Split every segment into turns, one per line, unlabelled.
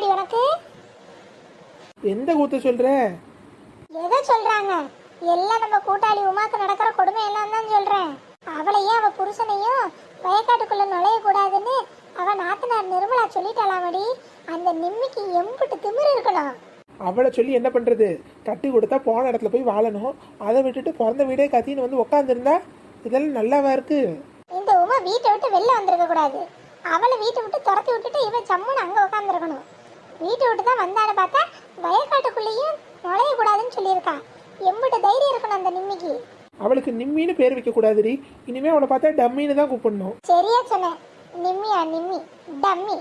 தெரியுமாடி உனக்கு
எந்த கூத்த சொல்ற?
எதை சொல்றாங்க? எல்லாம் நம்ம கூட்டாளி உமாக்கு நடக்கிற கொடுமை எல்லாம் தான் சொல்றேன். அவளையும் அவ புருஷனையும் வயக்காட்டுக்குள்ள நுழைய கூடாதுன்னு அவ நாத்தனார் நிர்மலா சொல்லிட்டாளாமடி? அந்த நிம்மிக்கு எம்புட்டு திமிரு இருக்கணும்.
அவளை சொல்லி என்ன பண்றது? கட்டி கொடுத்தா போன இடத்துல போய் வாழணும். அதை விட்டுட்டு பிறந்த வீடே கத்தின்னு வந்து உட்காந்துருந்தா இதெல்லாம் நல்லாவா இருக்கு?
இந்த உமா வீட்டை விட்டு வெளில வந்திருக்க கூடாது அவளை வீட்டை விட்டு துரத்தி விட்டுட்டு இவன் ஜம்முன்னு அங்க உட்காந்துருக்கணும் வீட்டை விட்டு தான் வந்தான்னு பார்த்தா வயக்காட்டுக்குள்ளேயும் நுழைய கூடாதுன்னு சொல்லியிருக்கா. எம்பிட்டு தைரியம் இருக்கணும் அந்த நிம்மிக்கு.
அவளுக்கு நிம்மின்னு பேர் வைக்க கூடாதுடி. இனிமே அவளை பார்த்தா டம்மின்னு தான் கூப்பிடணும்.
சரியா சொன்ன. நிம்மியா நிம்மி டம்மி.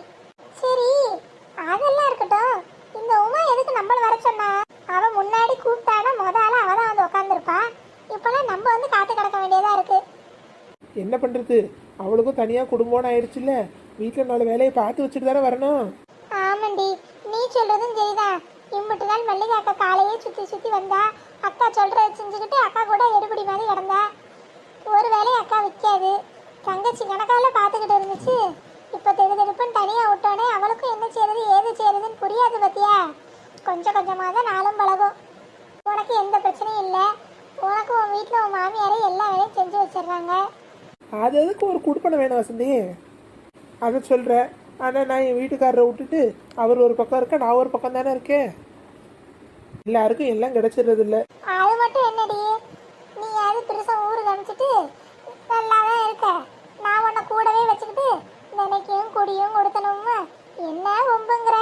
சரி அதெல்லாம் இருக்கட்டும். இந்த உமா எதுக்கு நம்மள வர சொன்னா? அவ முன்னாடி கூப்பிட்டானா முத ஆளா அவ தான் வந்து உட்காந்துருப்பா இப்பெல்லாம் நம்ம வந்து காத்து கிடக்க வேண்டியதா இருக்கு.
என்ன பண்றது? அவளுக்கும் தனியா குடும்பம்னு ஆயிடுச்சுல்ல. வீட்டில் நாலு வேலையை பார்த்து வச்சுட்டு தானே வரணும்.
சொல்றதும் சரிதான். இம்மிட்டு நாள் மல்லிகை அக்கா காலையே சுத்தி சுத்தி வந்தா அக்கா சொல்றத செஞ்சுக்கிட்டு அக்கா கூட எடுபடி மாதிரி கிடந்தா. ஒரு வேலையை அக்கா விற்காது. தங்கச்சி கணக்கால பார்த்துக்கிட்டு இருந்துச்சு. இப்போ தெடுதெடுப்புன்னு தனியாக விட்டோன்னே அவளுக்கும் என்ன செய்யறது ஏது செய்யறதுன்னு புரியாது பத்தியா? கொஞ்சம் கொஞ்சமாக தான் நாளும் பழகும். உனக்கு எந்த பிரச்சனையும் இல்லை. உனக்கு உன் வீட்டில் உன் மாமியாரே எல்லா வேலையும் செஞ்சு வச்சிடுறாங்க.
அது எதுக்கு ஒரு குடுப்பனை வேணும் வசந்தி? அதை சொல்கிறேன் ஆனால் நான் என் வீட்டுக்காரரை விட்டுட்டு அவர் ஒரு பக்கம் இருக்க நான் ஒரு பக்கம் தானே இருக்கேன். எல்லாருக்கும் எல்லாம் கிடைச்சிடுறது இல்லை
அது மட்டும் என்னடி? நீ யாரு பெருசா ஊருக்கு அனுப்பிச்சிட்டு நல்லா தான் இருக்க? நான் உன்னை கூடவே வச்சுக்கிட்டு நினைக்கையும் குடியும் கொடுத்தனுமா என்ன ஒம்புங்கிற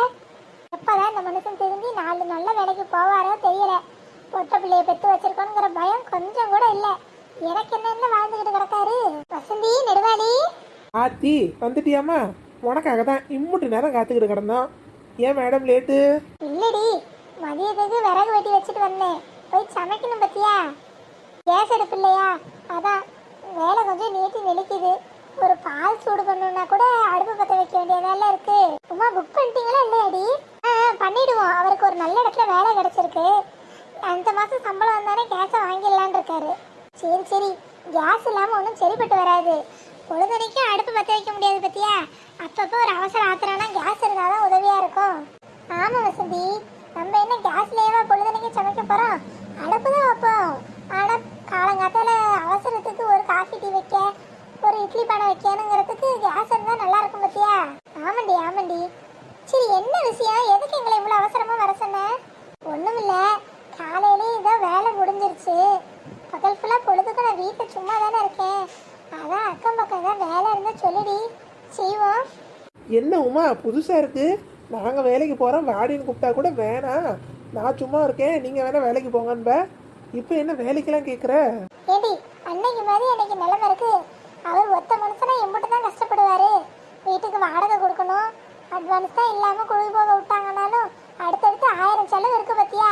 எப்பதான் இந்த மனுஷன் திரும்பி நாலு நல்ல வேலைக்கு போவாரோ தெரியல. பொட்ட பிள்ளைய பெத்து வச்சிருக்கோங்கிற பயம் கொஞ்சம் கூட இல்ல. எனக்கு என்ன வாழ்ந்துகிட்டு கிடக்காரு. வசந்தி நெடுவாளி.
ஆத்தி வந்துட்டியாம்மா? உனக்காக தான் இம்முட்டு நேரம் காத்துக்கிட்டு கிடந்தோம். ஏன் மேடம் லேட்டு
இல்லடி மதியத்துக்கு விறகு வெட்டி வச்சுட்டு வந்தேன். போய் சமைக்கணும் பத்தியா? கேஸ் அடுப்பு இல்லையா? அதான் வேலை கொஞ்சம் நீட்டி நெளிக்குது. ஒரு பால் சூடு பண்ணணும்னா கூட அடுப்பு பற்ற வைக்க வேண்டிய வேலை இருக்கு. சும்மா புக் பண்ணிட்டீங்களா இல்லையாடி? ஆ பண்ணிடுவோம். அவருக்கு ஒரு நல்ல இடத்துல வேலை கிடைச்சிருக்கு. அந்த மாசம் சம்பளம் வந்தானே கேஸை வாங்கிடலான் இருக்காரு. சரி சரி. கேஸ் இல்லாம ஒன்றும் சரிப்பட்டு வராது. பொழுதனைக்கும் அடுப்பு பற்ற வைக்க முடியாது பத்தியா? அப்பப்போ ஒரு அவசர ஆத்திரம்னா கேஸ் இருந்தாதான் உதவியா இருக்கும். ஆமா வசந்தி நம்ம என்ன கேஸ்லயேவா பொழுதனைக்கு சமைக்க போறோம்? அடுப்பு தான் வைப்போம். ஆனா காலங்காத்தால அவசரத்துக்கு ஒரு காஃபி டீ வைக்க ஒரு இட்லி பானை வைக்கணுங்கிறதுக்கு கேஸ் இருந்தா நல்லா இருக்கும் பத்தியா? ஆமாண்டி ஆமாண்டி. சரி என்ன விஷயம்? எதுக்கு எங்களை இவ்வளவு அவசரம் வர சொன்ன ஒண்ணுமில்ல காலையிலே இதோ வேலை முடிஞ்சிருச்சு பகல் ஃபுல்லா பொழுதுக்கு நான் வீட்டில் சும்மா தானே இருக்கேன் அதான் அக்கம் பக்கம் தான் வேலை இருந்தா சொல்லுடி செய்வோம்
என்ன உமா புதுசாக இருக்குது நாங்கள் வேலைக்கு போகிறோம் வாடின்னு கூப்பிட்டா கூட வேணாம் நான் சும்மா இருக்கேன் நீங்கள் வேணால் வேலைக்கு போங்கன்ப இப்போ என்ன வேலைக்கெல்லாம் கேட்குற
ஏடி அன்னைக்கு மாதிரி அன்னைக்கு நிலைமை இருக்கு. அவர் ஒத்த மனுஷனா எம்பிட்டு தான் கஷ்டப்படுவாரு. வீட்டுக்கு வாடகை கொடுக்கணும். அட்வான்ஸ் தான் இல்லாமல் குழி போக விட்டாங்கனாலும் அடுத்தடுத்து ஆயிரம் செலவு இருக்கு பத்தியா?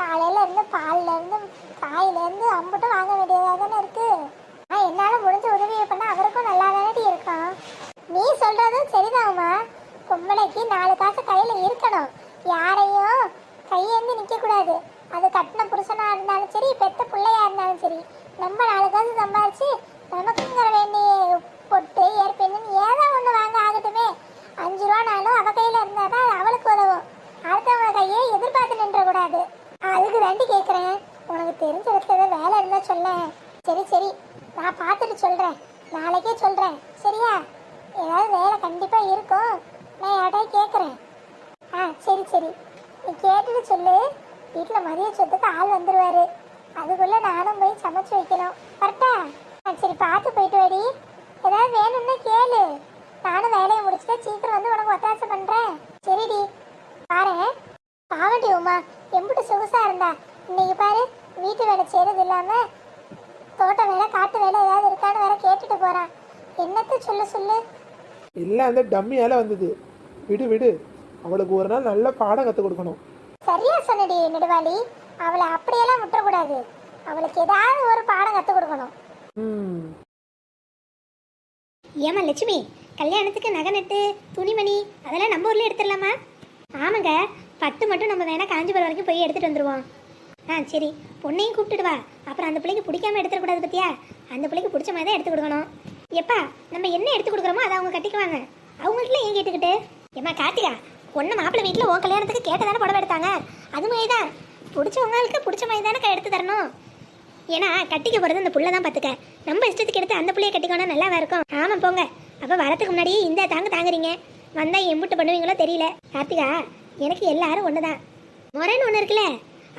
காலையில இருந்து பால்ல இருந்து காயில இருந்து அம்புட்டும் வாங்க வேண்டியதாக தானே இருக்கு. ஆ என்னால முடிஞ்ச உதவியை பண்ண அவருக்கும் நல்லா தானே இருக்கும். நீ சொல்றதும் சரிதான்மா பொம்பளைக்கு நாலு காசு கையில இருக்கணும். யாரையும் கையேந்து நிக்க கூடாது அது கட்டின புருஷனா இருந்தாலும் சரி பெத்த பிள்ளையா இருந்தாலும் சரி. நம்ம நாலு காசு சம்பாதிச்சு நமக்குங்கிற வேண்டிய பொட்டு ஏற்பெண்ணு ஏதோ ஒண்ணு வாங்க ஆகட்டுமே. அஞ்சு ரூபானாலும் அவ கையில இருந்தா தான் அவளுக்கு உதவும். அடுத்தவங்க கையை எதிர்பார்த்து நின்ற கூடாது அதுக்கு ரெண்டு கேக்குறேன். உனக்கு தெரிஞ்ச இடத்துல வேலை இருந்தா சொல்ல சரி சரி. நான் பார்த்துட்டு சொல்றேன். நாளைக்கே சொல்றேன். சரியா? ஏதாவது வேலை கண்டிப்பா இருக்கும். நான் யார்கிட்டயும் கேட்குறேன் ஆ சரி சரி. நீ கேட்டுட்டு சொல்லு. வீட்டில் மதிய சொத்துக்கு ஆள் வந்துருவாரு. அதுக்குள்ள நானும் போய் சமைச்சு வைக்கணும். கரெக்டா? ஆ சரி பார்த்து போயிட்டு வாடி. ஏதாவது வேணும்னா கேளு. நானும் வேலையை முடிச்சுட்டு சீக்கிரம் வந்து உனக்கு ஒத்தாசை பண்றேன். சரிடி. பாரு. பாவண்டி உமா எம்பிட்டு சொகுசா இருந்தா. இன்னைக்கு பாரு வீட்டு வேலை செய்யறது இல்லாம தோட்ட வேலை காட்டு வேலை ஏதாவது இருக்கான்னு வேற கேட்டுட்டு போறான் என்னத்த சொல்லு சொல்லு.
எல்லாம் அந்த டம்மியால வந்தது. விடு விடு. அவளுக்கு ஒரு நாள் நல்ல பாடம் கற்றுக் கொடுக்கணும்.
சரியா சொன்னடி நெடுவாளி. அவளை அப்படியெல்லாம் விட்டுறக்கூடாது. அவளுக்கு ஏதாவது ஒரு பாடம் கற்றுக் கொடுக்கணும்.
ம்.
ஏமா லட்சுமி கல்யாணத்துக்கு நகை நட்டு துணிமணி அதெல்லாம் நம்ம ஊர்ல எடுத்துடலாமா? ஆமாங்க பட்டு மட்டும் நம்ம வேணா காஞ்சிபுரம் வரைக்கும் போய் எடுத்துட்டு வந்துருவோம். ஆ சரி. பொண்ணையும் கூப்பிட்டுட்டு வா. அப்புறம் அந்த பிள்ளைக்கு பிடிக்காம எடுத்துடக்கூடாது பத்தியா? அந்த பிள்ளைக்கு பிடிச்ச மாதிரி தான் எடுத்து கொடுக்கணும். எப்பா நம்ம என்ன எடுத்து கொடுக்குறோமோ அதை அவங்க கட்டிக்குவாங்க. அவங்கள்ட்ட ஏன் கேட்டுக்கிட்டு? ஏம்மா கார்த்திகா ஒன்று மாப்பிள்ளை வீட்டில் உன் கல்யாணத்துக்கு கேட்டதானே புடவை எடுத்தாங்க? அது மாதிரி தான் பிடிச்சவங்களுக்கு பிடிச்ச மாதிரி தானே எடுத்து தரணும். ஏன்னா கட்டிக்க போகிறது அந்த புள்ள தான் பார்த்துக்க நம்ம இஷ்டத்துக்கு எடுத்து அந்த புள்ளைய கட்டிக்கோனா நல்லாவா இருக்கும்? ஆமாம் போங்க. அப்போ வரத்துக்கு முன்னாடியே இந்த தாங்க தாங்குறீங்க. வந்தால் எம்புட்டு பண்ணுவீங்களோ தெரியல. கார்த்திகா எனக்கு எல்லாரும் ஒன்று தான் முறைன்னு ஒன்று இருக்குல்ல?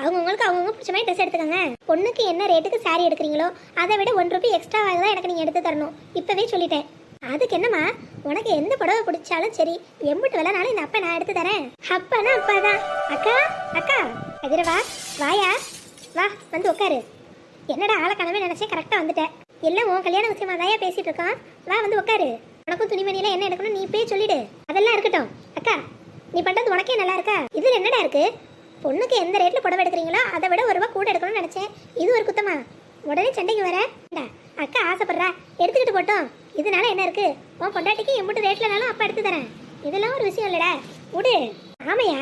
அவங்கவுங்களுக்கு அவங்கவுங்க பிடிச்ச மாதிரி ட்ரெஸ் எடுத்துக்கோங்க. பொண்ணுக்கு என்ன ரேட்டுக்கு சாரீ எடுக்கிறீங்களோ அதை விட ஒன் ருபி எக்ஸ்ட்ரா தான் எனக்கு நீங்கள் எடுத்து தரணும். இப்போவே சொல்லிட்டேன். அதுக்கு என்னம்மா உனக்கு எந்த புடவை பிடிச்சாலும் சரி எம்பிட்டு வேலைனாலும் இந்த அப்பா நான் எடுத்து தரேன். அப்பனா அப்பா தான் அக்கா அக்கா எதிரவா வாயா. வா வந்து உட்காரு என்னடா ஆளக்கணவே நினச்சே கரெக்டாக வந்துட்டேன் எல்லாம் உன் கல்யாண விஷயமா தாயா பேசிட்டு இருக்கான். வா வந்து உட்காரு உனக்கும் துணிமணியில என்ன எடுக்கணும் நீ போய் சொல்லிடு. அதெல்லாம் இருக்கட்டும். அக்கா நீ பண்ணுறது உனக்கே நல்லா இருக்கா? இதில் என்னடா இருக்கு? பொண்ணுக்கு எந்த ரேட்டில் புடவை எடுக்கிறீங்களோ அதை விட ஒரு ரூபா கூட எடுக்கணும்னு நினச்சேன். இது ஒரு குத்தமா? உடனே சண்டைக்கு வர. அக்கா ஆசைப்படுறா. எடுத்துக்கிட்டு போட்டோம். இதனால என்ன இருக்கு? உன் பொண்டாட்டிக்கு எம்பிட்டு ரேட்லனாலும் அப்பா எடுத்து தரேன். இதெல்லாம் ஒரு விஷயம் இல்லடா. விடு. ஆமையா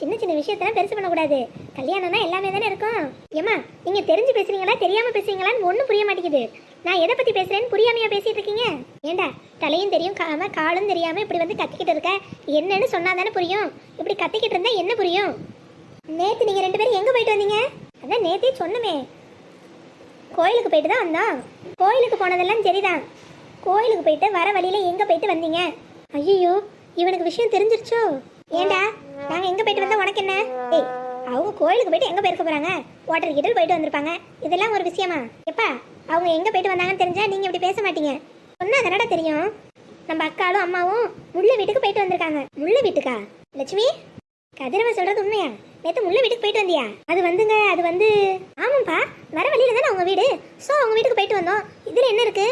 சின்ன சின்ன விஷயத்தெல்லாம் பெருசு பண்ணக்கூடாது. கல்யாணம்னா எல்லாமே தானே இருக்கும். ஏமா நீங்க தெரிஞ்சு பேசுறீங்களா தெரியாம பேசுறீங்களான்னு ஒன்றும் புரிய மாட்டேங்குது. நான் எதை பத்தி பேசுறேன்னு புரியாமையா பேசிட்டு இருக்கீங்க? ஏண்டா தலையும் தெரியும் காம காலும் தெரியாம இப்படி வந்து கத்திக்கிட்டு இருக்க? என்னன்னு சொன்னா தானே புரியும். இப்படி கத்திக்கிட்டு இருந்தா என்ன புரியும்? நேத்து நீங்க ரெண்டு பேரும் எங்க போயிட்டு வந்தீங்க? அதான் நேத்தே சொன்னமே. கோயிலுக்கு போயிட்டு தான் வந்தோம். கோயிலுக்கு போனதெல்லாம் சரிதான். கோயிலுக்கு போயிட்டு வர வழியில எங்க போயிட்டு வந்தீங்க? ஐயோ இவனுக்கு விஷயம் தெரிஞ்சிருச்சோ? ஏண்டா நாங்க எங்க போயிட்டு வந்தா உனக்கு என்ன? ஏய் அவங்க கோயிலுக்கு போயிட்டு எங்க போயிருக்க போறாங்க? வாட்டர் கிட்டல் போயிட்டு வந்திருப்பாங்க. இதெல்லாம் ஒரு விஷயமா? எப்பா அவங்க எங்க போயிட்டு வந்தாங்கன்னு தெரிஞ்சா நீங்க இப்படி பேச மாட்டீங்க. சொன்னா தானடா தெரியும்? நம்ம அக்காலும் அம்மாவும் முள்ள வீட்டுக்கு போயிட்டு வந்திருக்காங்க. முள்ள வீட்டுக்கா? லட்சுமி கதிரவன் சொல்றது உண்மையா? நேற்று முள்ள வீட்டுக்கு போயிட்டு வந்தியா? அது வந்துங்க அது வந்து ஆமாம்ப்பா வர வழியில தானே அவங்க வீடு? ஸோ அவங்க வீட்டுக்கு போயிட்டு வந்தோம். இதில் என்ன இருக்கு?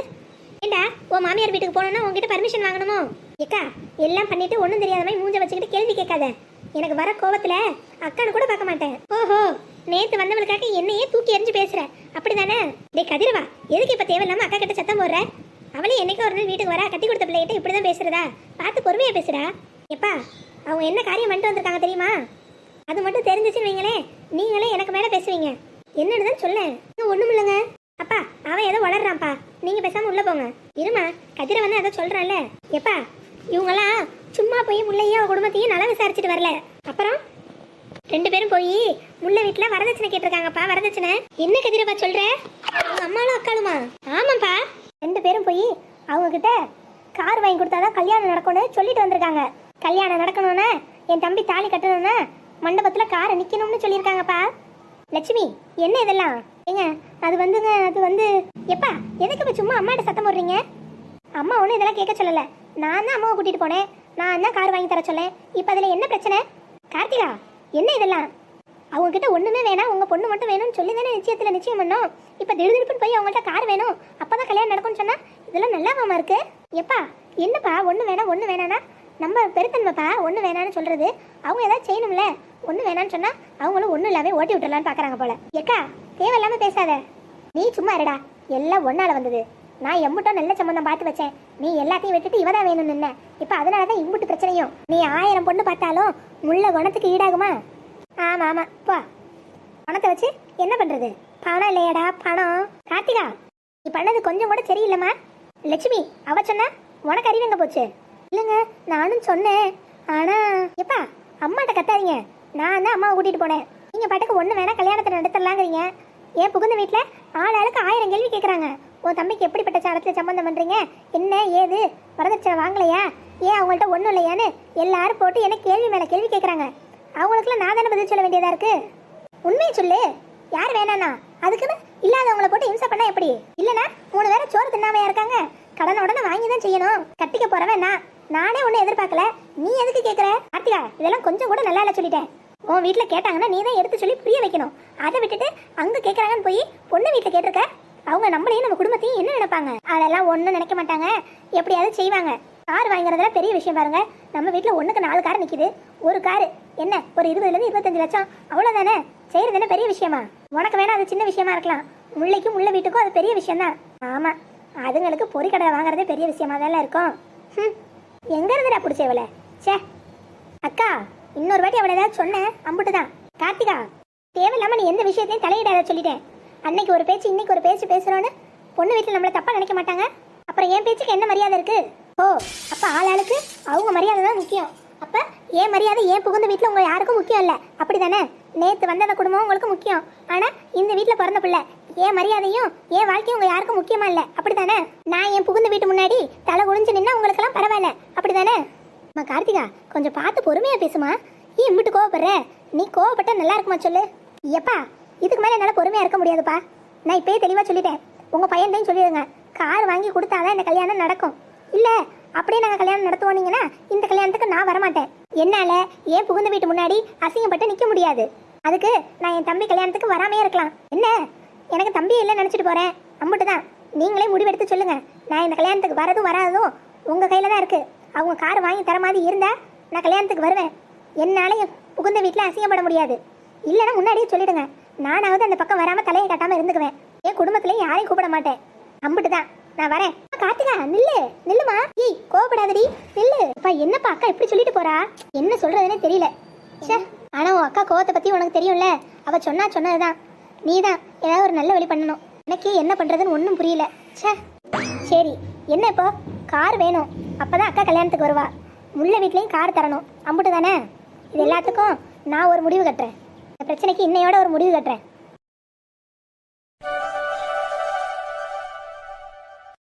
ஏண்டா உன் மாமியார் வீட்டுக்கு போனோம்னா உங்ககிட்ட பர்மிஷன் வாங்கணுமோ? ஏக்கா எல்லாம் பண்ணிட்டு ஒன்றும் தெரியாத மாதிரி மூஞ்ச வச்சுக்கிட்டு கேள்வி கேட்காத. எனக்கு வர கோபத்தில் அக்கானு கூட பார்க்க மாட்டேன். ஓஹோ நேற்று வந்தவளுக்காக என்னையே தூக்கி எறிஞ்சு பேசுற. அப்படிதானே? டே கதிரவா எதுக்கு இப்போ தேவையில்லாம அக்கா கிட்ட சத்தம் போடுற? அவளே என்னைக்கு ஒரு நாள் வீட்டுக்கு வரா கட்டி கொடுத்த பிள்ளைகிட்ட இப்படிதான் பேசுறதா? பார்த்து பொறுமையாக பேசுடா. எப்பா அவங்க என்ன காரியம் பண்ணிட்டு வந்திருக்காங்க தெரியுமா? அது மட்டும் தெரிஞ்சிச்சுன்னு வைங்களேன் நீங்களே எனக்கு மேல பேசுவீங்க. என்னன்னு தான் சொல்லேன். ஒண்ணும் இல்லைங்க. அப்பா அவன் ஏதோ வளர்றான்ப்பா. நீங்க பேசாம உள்ள போங்க. இருமா கதிர வந்து அதை சொல்றான்ல. எப்பா இவங்கெல்லாம் சும்மா போய் முள்ளையும் குடும்பத்தையும் நல்லா விசாரிச்சுட்டு வரல. அப்புறம் ரெண்டு பேரும் போய் முல்லை வீட்டுல வரதட்சணை கேட்டிருக்காங்கப்பா வரதட்சணை. என்ன கதிரப்பா சொல்ற? அவங்க அம்மாலும் அக்காளுமா? ஆமாப்பா ரெண்டு பேரும் போய் அவங்க கிட்ட கார் வாங்கி கொடுத்தாதான் கல்யாணம் நடக்கும்னு சொல்லிட்டு வந்திருக்காங்க. கல்யாணம் நடக்கணும்னா என் தம்பி தாலி கட்டணும்னா மண்டபத்தில் காரை நிற்கணும்னு சொல்லியிருக்காங்கப்பா. லட்சுமி என்ன இதெல்லாம்? ஏங்க அது வந்துங்க அது வந்து எப்பா எதுக்கு இப்போ சும்மா அம்மாட்ட சத்தம் போடுறீங்க? அம்மா ஒன்றும் இதெல்லாம் கேட்க சொல்லலை. நான் தான் அம்மாவை கூட்டிட்டு போனேன். நான் தான் கார் வாங்கி தர சொல்லேன் இப்போ அதில் என்ன பிரச்சனை? கார்த்திகா என்ன இதெல்லாம்? அவங்க கிட்ட வேணாம். உங்கள் பொண்ணு மட்டும் வேணும்னு சொல்லி தானே நிச்சயத்தில் நிச்சயம் பண்ணோம். இப்போ திடீர்னு போய் அவங்கள்ட்ட கார் வேணும். அப்போ தான் கல்யாணம் நடக்கும்னு சொன்னால் இதெல்லாம் நல்லாவாம இருக்குது எப்பா என்னப்பா ஒன்று வேணாம் ஒன்று வேணானா நம்ம பெருத்தன்மைப்பா ஒன்று வேணான்னு சொல்றது. அவங்க ஏதாவது செய்யணும்ல. ஒன்று வேணான்னு சொன்னா அவங்களும் ஒன்றும் இல்லாமல் ஓட்டி விட்டுறலாம்னு பார்க்குறாங்க போல. ஏக்கா தேவையில்லாமல் பேசாத. நீ சும்மா இருடா. எல்லாம் ஒன்னால வந்தது. நான் எம்புட்டும் நல்ல சம்பந்தம் பார்த்து வச்சேன். நீ எல்லாத்தையும் விட்டுட்டு இவ தான் வேணும் நின்ன. இப்போ அதனால தான் இம்புட்டு பிரச்சனையும். நீ ஆயிரம் பொண்ணு பார்த்தாலும் முள்ள குணத்துக்கு ஈடாகுமா? ஆமாம் ஆமாம் போ. பணத்தை வச்சு என்ன பண்ணுறது பணம் இல்லையாடா பணம். கார்த்திகா நீ பண்ணது கொஞ்சம் கூட சரியில்லைம்மா. லட்சுமி அவ சொன்னா உனக்கு அறிவு எங்கே போச்சு? இல்லைங்க நானும் சொன்னேன். ஆனா எப்பா அம்மாட்ட கத்தாதீங்க. நான் தான் அம்மாவை கூட்டிட்டு போனேன். நீங்க பாட்டுக்கு ஒன்று வேணா கல்யாணத்தை நடத்தலாங்கிறீங்க. ஏன் புகுந்த வீட்டில் ஆள் ஆளுக்கு ஆயிரம் கேள்வி கேட்குறாங்க உன் தம்பிக்கு எப்படிப்பட்ட சாரத்தில் சம்மந்தம் பண்ணுறீங்க என்ன ஏது? வரதட்சணை வாங்கலையா? ஏன் அவங்கள்ட்ட ஒன்றும் இல்லையான்னு எல்லாரும் போட்டு என்ன கேள்வி மேலே கேள்வி கேட்குறாங்க அவங்களுக்குலாம் நான் தானே பதில் சொல்ல வேண்டியதா இருக்கு? உண்மையை சொல்லு. யார் வேணாண்ணா அதுக்குன்னு இல்லாதவங்கள போட்டு இம்சை பண்ணால் எப்படி? இல்லைனா மூணு பேரை சோறு தின்னாமையா இருக்காங்க. கடனை உடனே வாங்கி தான் செய்யணும். கட்டிக்க போறவன் நான். நானே ஒன்றும் எதிர்பார்க்கல. நீ எதுக்கு கேக்குற? கார்த்திகா இதெல்லாம் கொஞ்சம் கூட நல்லா இல்ல சொல்லிட்டேன். உன் வீட்டில் கேட்டாங்கன்னா நீ தான் எடுத்து சொல்லி புரிய வைக்கணும். அதை விட்டுட்டு அங்க கேக்குறாங்கன்னு போய் பொண்ணு வீட்டில் கேட்டிருக்க? அவங்க நம்மளையும் நம்ம குடும்பத்தையும் என்ன நினைப்பாங்க? அதெல்லாம் ஒண்ணும் நினைக்க மாட்டாங்க. எப்படியாவது செய்வாங்க. கார் வாங்குறதுல பெரிய விஷயம் பாருங்க. நம்ம வீட்டில் ஒண்ணுக்கு நாலு கார் நிக்குது. ஒரு காரு. என்ன? ஒரு இருபதுல இருந்து இருபத்தஞ்சு லட்சம். அவ்வளவுதானே? செய்யறது என்ன பெரிய விஷயமா? உனக்கு வேணா அது சின்ன விஷயமா இருக்கலாம். முல்லைக்கும் முல்லை வீட்டுக்கும் அது பெரிய விஷயம் தான் ஆமா. அதுங்களுக்கு பொறிக்கடை வாங்குறதே பெரிய விஷயமா தான் இருக்கும். ம் எங்க இருந்துடா இவளை ச்சே. அக்கா இன்னொரு வாட்டி அவளை ஏதாவது சொன்னேன் அம்புட்டு தான் கார்த்திகா தேவையில்லாம நீ எந்த விஷயத்தையும் தலையிடாத சொல்லிட்டேன். அன்னைக்கு ஒரு பேச்சு இன்னைக்கு ஒரு பேச்சு பேசுறோன்னு பொண்ணு வீட்டில் நம்மள தப்பா நினைக்க மாட்டாங்க. அப்புறம் என் பேச்சுக்கு என்ன மரியாதை இருக்கு? ஓ அப்ப ஆள் ஆளுக்கு அவங்க மரியாதை தான் முக்கியம். அப்ப ஏன் மரியாதை ஏன் புகுந்த வீட்டில் உங்க யாருக்கும் முக்கியம் அப்படி தானே நேற்று வந்த அந்த குடும்பம் உங்களுக்கு முக்கியம். ஆனால் இந்த வீட்டில் பிறந்த பிள்ளை என் மரியாதையும் என் வாழ்க்கையும் உங்க யாருக்கும் முக்கியமா இல்ல? அப்படிதானே நான் என் புகுந்த வீட்டு முன்னாடி தலை குனிஞ்சு நின்னா உங்களுக்கு எல்லாம் பரவாயில்ல. அப்படிதானே அம்மா கார்த்திகா கொஞ்சம் பார்த்து பொறுமையா பேசுமா. ஏன் இம்பிட்டு கோவப்படுற? நீ கோவப்பட்டா நல்லா இருக்குமா சொல்லு. எப்பா இதுக்கு மேல என்னால பொறுமையா இருக்க முடியாதுப்பா. நான் இப்பயே தெளிவா சொல்லிட்டேன். உங்க பையன்டையும் சொல்லிடுங்க. கார் வாங்கி கொடுத்தாதான் இந்த கல்யாணம் நடக்கும். இல்ல அப்படியே நாங்க கல்யாணம் நடத்துவோனீங்கன்னா இந்த கல்யாணத்துக்கு நான் வரமாட்டேன். என்னால ஏன் புகுந்த வீட்டு முன்னாடி அசிங்கப்பட்டு நிக்க முடியாது. அதுக்கு நான் என் தம்பி கல்யாணத்துக்கு வராமே இருக்கலாம். என்ன? எனக்கு தம்பி இல்லை நினச்சிட்டு போகிறேன் அம்புட்டு தான் நீங்களே முடிவெடுத்து சொல்லுங்கள் நான் இந்த கல்யாணத்துக்கு வரதும் வராததும் உங்கள் கையில் தான் இருக்குது அவங்க கார் வாங்கி தர மாதிரி இருந்தால் நான் கல்யாணத்துக்கு வருவேன். என்னால் என் புகுந்த வீட்டில் அசிங்கப்பட முடியாது. இல்லைன்னா முன்னாடியே சொல்லிடுங்க. நானாவது அந்த பக்கம் வராமல் தலையை கட்டாமல் இருந்துக்குவேன். என் குடும்பத்திலையும் யாரையும் கூப்பிட மாட்டேன். அம்பிட்டு தான் நான் வரேன். கார்த்திகா நில்லு. நில்லுமா. ஏய் கோவப்படாதடி. நில்லு. அப்பா என்னப்பா அக்கா இப்படி சொல்லிட்டு போறா? என்ன சொல்றதுன்னே தெரியல. ச்சே. ஆனா உன் அக்கா கோவத்தை பத்தி உனக்கு தெரியும்ல. அவ சொன்னா சொன்னதுதான். நீ தான் ஏதாவது ஒரு நல்ல வழி பண்ணணும். எனக்கே என்ன பண்ணுறதுன்னு ஒன்றும் புரியல. ச்சே. சரி என்ன இப்போ? கார் வேணும். அப்போ தான் அக்கா கல்யாணத்துக்கு வருவா. முள்ள வீட்லேயும் கார் தரணும். அம்புட்டு தானே? இது எல்லாத்துக்கும் நான் ஒரு முடிவு கட்டுறேன். இந்த பிரச்சனைக்கு இன்னையோட ஒரு முடிவு கட்டுறேன்.